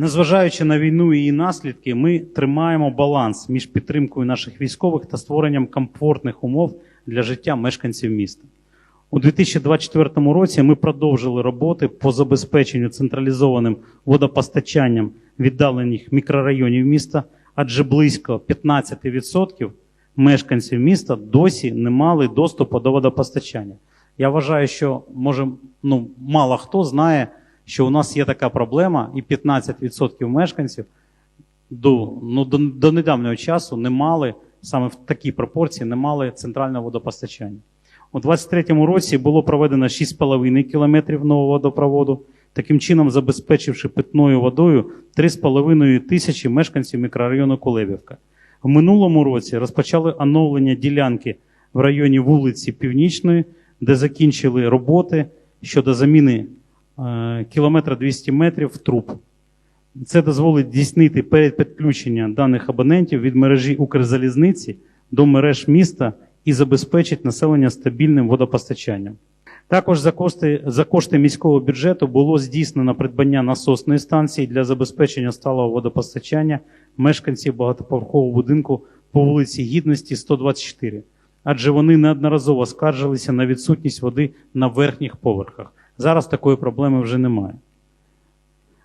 Незважаючи на війну і її наслідки, ми тримаємо баланс між підтримкою наших військових та створенням комфортних умов для життя мешканців міста. У 2024 році ми продовжили роботи по забезпеченню централізованим водопостачанням віддалених мікрорайонів міста, адже близько 15% мешканців міста досі не мали доступу до водопостачання. Я вважаю, що може ну, мало хто знає, що у нас є така проблема, і 15% мешканців до, ну, до, до недавнього часу не мали саме в такій пропорції, не мали центрального водопостачання. У 2023 році було проведено 6,5 кілометрів нового водопроводу, таким чином забезпечивши питною водою 3,5 тисячі мешканців мікрорайону Кулебівка. В минулому році розпочали оновлення ділянки в районі вулиці Північної, де закінчили роботи щодо заміни кілометра 200 метрів труб. Це дозволить здійснити передпідключення даних абонентів від мережі Укрзалізниці до мереж міста і забезпечить населення стабільним водопостачанням. Також за кошти, за кошти міського бюджету було здійснено придбання насосної станції для забезпечення сталого водопостачання мешканців багатоповерхового будинку по вулиці Гідності 124, адже вони неодноразово скаржилися на відсутність води на верхніх поверхах. Зараз такої проблеми вже немає.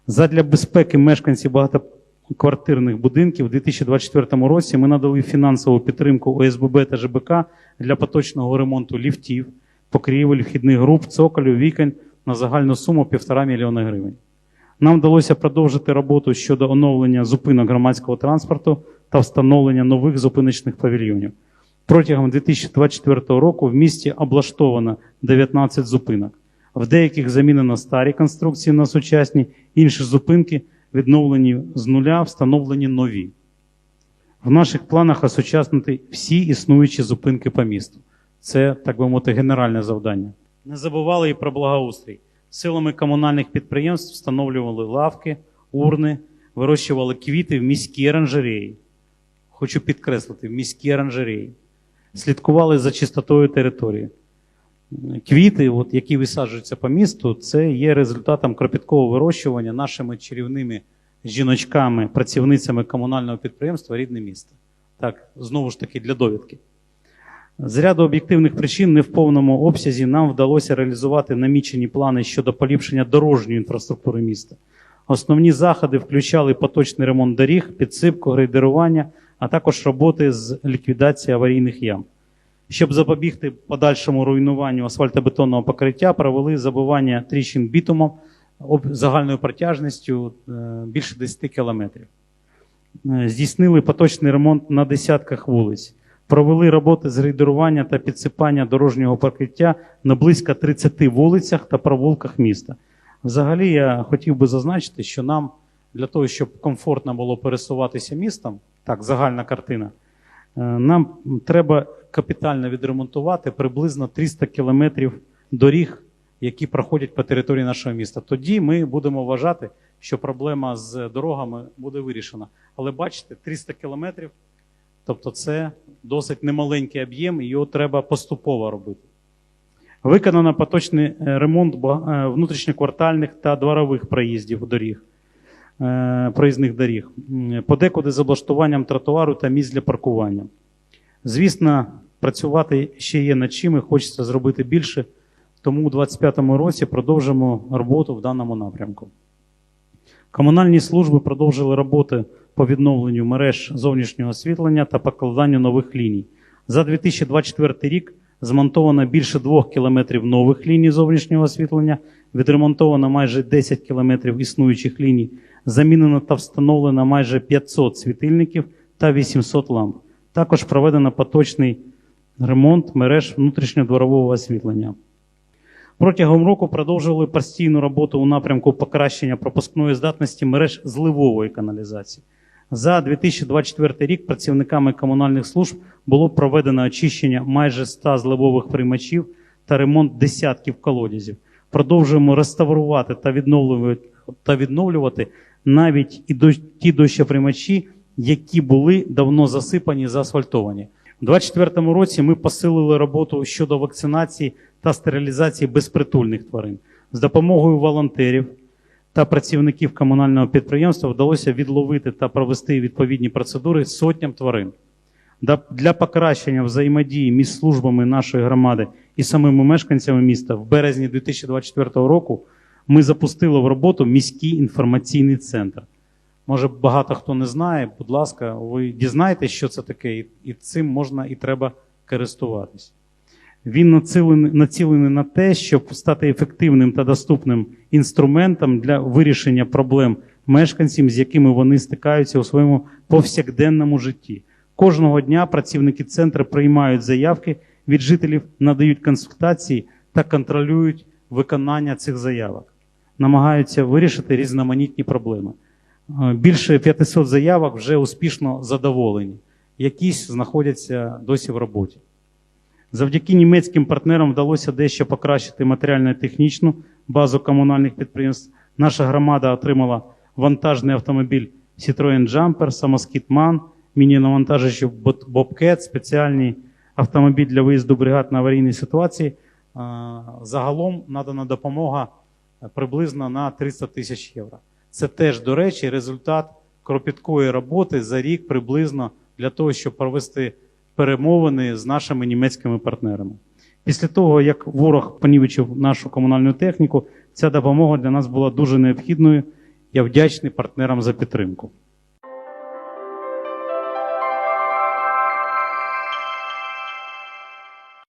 Задля безпеки мешканців багатоквартирних будинків у 2024 році ми надали фінансову підтримку ОСББ та ЖБК для поточного ремонту ліфтів, покрівель, вхідних груп, цоколів, вікон на загальну суму 1,5 мільйона гривень. Нам вдалося продовжити роботу щодо оновлення зупинок громадського транспорту та встановлення нових зупиночних павільйонів. Протягом 2024 року в місті облаштовано 19 зупинок. В деяких замінено старі конструкції на сучасні, інші зупинки відновлені з нуля, встановлені нові. В наших планах осучаснити всі існуючі зупинки по місту. Це, так би мовити, генеральне завдання. Не забували і про благоустрій. Силами комунальних підприємств встановлювали лавки, урни, вирощували квіти в міській оранжереї. Хочу підкреслити, в міській оранжереї. Слідкували за чистотою території. Квіти, от, які висаджуються по місту, це є результатом кропіткого вирощування нашими чарівними жіночками, працівницями комунального підприємства Рідне місто. Так, знову ж таки, для довідки. З ряду об'єктивних причин не в повному обсязі нам вдалося реалізувати намічені плани щодо поліпшення дорожньої інфраструктури міста. Основні заходи включали поточний ремонт доріг, підсипку, грейдерування, а також роботи з ліквідації аварійних ям. Щоб запобігти подальшому руйнуванню асфальтобетонного покриття, провели забивання тріщин бітумом загальною протяжністю е, більше 10 кілометрів. Е, Здійснили поточний ремонт на десятках вулиць. Провели роботи з грейдерування та підсипання дорожнього покриття на близько 30 вулицях та провулках міста. Взагалі, я хотів би зазначити, що нам для того, щоб комфортно було пересуватися містом, так, загальна картина, е, нам треба капітально відремонтувати приблизно 300 кілометрів доріг, які проходять по території нашого міста. Тоді ми будемо вважати, що проблема з дорогами буде вирішена. Але бачите, 300 кілометрів, тобто це досить немаленький об'єм, і його треба поступово робити. Виконано поточний е, ремонт е, внутрішньоквартальних та дворових проїздів доріг, е, проїзних доріг, подекуди з облаштуванням тротуару та місць для паркування. Звісно, працювати ще є над чим і хочеться зробити більше, тому у 2025 році продовжимо роботу в даному напрямку. Комунальні служби продовжили роботи по відновленню мереж зовнішнього освітлення та покладанню нових ліній. За 2024 рік змонтовано більше двох кілометрів нових ліній зовнішнього освітлення, відремонтовано майже 10 кілометрів існуючих ліній, замінено та встановлено майже 500 світильників та 800 ламп. Також проведено поточний ремонт мереж внутрішньодворового освітлення. Протягом року продовжували постійну роботу у напрямку покращення пропускної здатності мереж зливової каналізації. За 2024 рік працівниками комунальних служб було проведено очищення майже 100 зливових приймачів та ремонт десятків колодязів. Продовжуємо реставрувати та відновлювати, та відновлювати навіть і ті дощоприймачі, які були давно засипані заасфальтовані. У 2024 році ми посилили роботу щодо вакцинації та стерилізації безпритульних тварин з допомогою волонтерів та працівників комунального підприємства вдалося відловити та провести відповідні процедури сотням тварин. Для покращення взаємодії між службами нашої громади і самими мешканцями міста в березні 2024 року ми запустили в роботу міський інформаційний центр. Може, багато хто не знає, будь ласка, ви дізнаєтесь, що це таке, і- цим можна і треба користуватись. Він націлений, націлений на те, щоб стати ефективним та доступним інструментом для вирішення проблем мешканців, з якими вони стикаються у своєму повсякденному житті. Кожного дня працівники центру приймають заявки від жителів, надають консультації та контролюють виконання цих заявок, намагаються вирішити різноманітні проблеми. Е, Більше 500 заявок вже успішно задоволені, якісь знаходяться досі в роботі. Завдяки німецьким партнерам вдалося дещо покращити матеріально-технічну базу комунальних підприємств. Наша громада отримала вантажний автомобіль Citroen Jumper, самоскіт MAN, міні-навантажуючий Бот- Bobcat, спеціальний автомобіль для виїзду бригад на аварійні ситуації. Загалом надана допомога е, приблизно на 300 тисяч євро. Це теж, до речі, результат кропіткої роботи за рік приблизно для того, щоб провести перемовини з нашими німецькими партнерами. Після того, як ворог понівечив нашу комунальну техніку, ця допомога для нас була дуже необхідною. Я вдячний партнерам за підтримку.